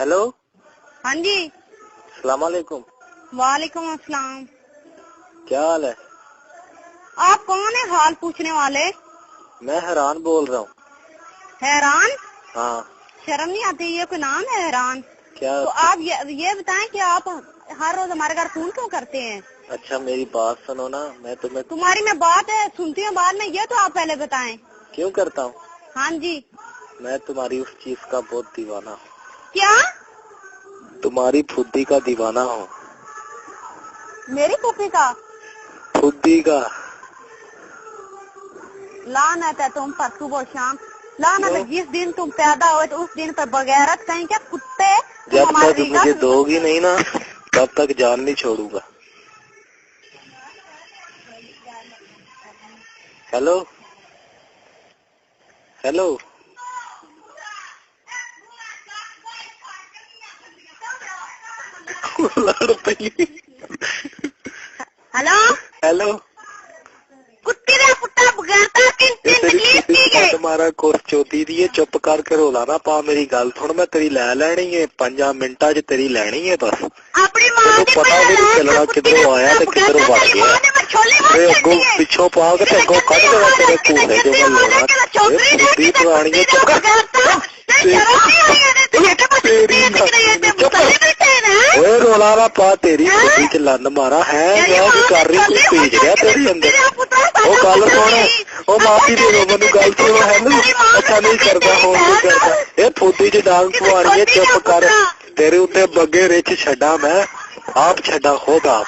Hello ہاں جی۔ السلام علیکم۔ وعلیکم السلام۔ کیا حال ہے؟ آپ کون ہیں؟ حال پوچھنے والے۔ میں حیران بول رہا ہوں۔ حیران؟ ہاں۔ شرم نہیں آتی؟ یہ کوئی نام ہے حیران؟ کیا؟ تو آپ یہ بتائیں کہ آپ ہر روز ہمارے گھر فون کیوں کرتے ہیں؟ اچھا میری بات سنو نا۔ میں تمہیں تمہاری میں بات ہے سنتی ہوں بعد میں یہ تو آپ پہلے بتائیں۔ کیوں کرتا ہوں؟ ہاں جی۔ میں تمہاری اس چیز کا بہت دیوانہ ہوں۔ کیا؟ तुम्हारी फुद्दी का दीवाना हूँ। मेरी पुप्पी का? फुद्दी का। लानत है तुम पर सुबह शाम लानत है जिस दिन तुम पैदा हुए तो उस दिन पर बगैरत कहीं क्या कुत्ते जब तक मुझे दोगी नहीं ना तब तक जान नहीं छोड़ूँगा। हेलो? हेलो? ਲੜ ਮੇਰੀ ਗੱਲ ਸੁਣ ਮੈਂ ਤੇਰੀ ਲੈ ਲੈਣੀ ਏ 5 ਮਿੰਟਾਂ 'ਚ ਤੇਰੀ ਲੈਣੀ ਏ ਬਸ। ਆਪਣੀ ਮਾਂ ਦੇ ਪਤਾ ਵੀ ਚੱਲਣਾ ਕਿੱਧਰੋਂ ਆਇਆ ਤੇ ਕਿੱਧਰੋਂ ਵੜ ਗਿਆ। ਤੇ ਅੱਗੋਂ ਪਿੱਛੋਂ ਪਾ ਕੇ ਤੇ ਅੱਗੋਂ ਕੱਢ ਦੇਣਾ ਤੇਰੇ ਕੋਲ ਜੋ ਮੈਂ ਲੈਣਾ ਇਹ ਪੁਰਾਣੀ ਚੁੱਪ ਕਰ। ਤੇ ਰੋਲਾ ਰੱਪਾ ਤੇਰੀ ਕੁੱਤੀ ਚ ਲੰਨ ਮਾਰਾ ਹੈ? ਮੈਂ ਕਰ ਰਹੀ ਤੂੰ ਭੇਜ ਰਿਹਾ ਤੇਰੀ ਅੰਦਰ। ਉਹ ਗੱਲ ਸੁਣ ਉਹ ਮਾਫੀ ਦੇ ਦੋ ਮੈਨੂੰ ਗੱਲ ਸੁਣ ਹੈ? ਨਾ ਅੱਛਾ ਨਹੀਂ ਕਰਦਾ ਹੋਰ ਨਹੀਂ ਕਰਦਾ। ਇਹ ਫੋਟੀ ਚ ਡਾਂਗ ਪਵਾੜੀਏ ਚੁੱਪ ਕਰ। ਤੇਰੇ ਉੱਤੇ ਬੱਗੇ ਰਿਚ ਛੱਡਾ ਮੈਂ। ਆਪ ਛੱਡਾ ਖੁਦ ਆਪ।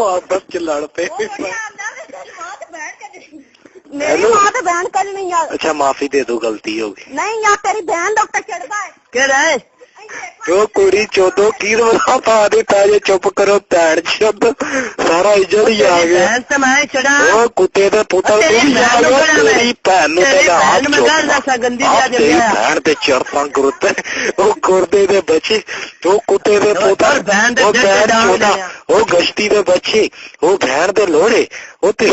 ਆਪਸ ਲੜ ਪਏ। ਮੇਰੀ ਮਾਂ ਤੇ ਬੈਨ ਕਰਨੀ ਯਾਰ ਅੱਛਾ ਮਾਫੀ ਦੇ ਦੋ ਗਲਤੀ ਹੋ ਗਈ। ਨਹੀਂ ਯਾਰ ਤੇਰੀ ਬੈਨ ਡਾਕਟਰ ਚੜਦਾ ਹੈ? ਕਿਹੜਾ ਹੈ? ਉਹ ਕੁੜੀ ਚੋਦੋ ਕੀ ਰੋਣਾ ਪਾ ਦਿੱਤਾ ਜੇ ਚੁੱਪ ਕਰੋ ਭੈਣ ਸ਼ਬਦ ਸਾਰਾ ਇੱਜ਼ਤ ਹੀ ਆ ਗਿਆ ਭੈਣ ਤੇ ਮੈਂ ਛੜਾ ਉਹ ਕੁੱਤੇ ਦੇ ਪੁੱਤਰ ਤੂੰ ਵੀ ਆ ਗਿਆ ਤੇਰੀ ਭੈਣ ਨੂੰ ਤੇ ਤੇਰੀ ਨਾ ਭੈਣ ਮੈਂ ਗੱਲ ਦੱਸਾਂ ਗੰਦੀ ਆਹ ਜਿਹਾ ਤੇਰੀ ਜੰਮਿਆ। ਭੈਣ ਤੇ ਚਰਤਾਂ ਗੁਰਤੇ ਉਹ ਕੁਰਦੇ ਦੇ ਬੱਚੇ ਉਹ ਕੁੱਤੇ ਦੇ ਦੇ ਉਹ ਭੈਣ ਚੋਦਾ ਦੇ। ਉਹ ਗਸ਼ਤੀ ਦੇ ਬੱਚੇ ਉਹ ਭੈਣ ਦੇ ਲੋੜੇ ਉਹ ਤੇ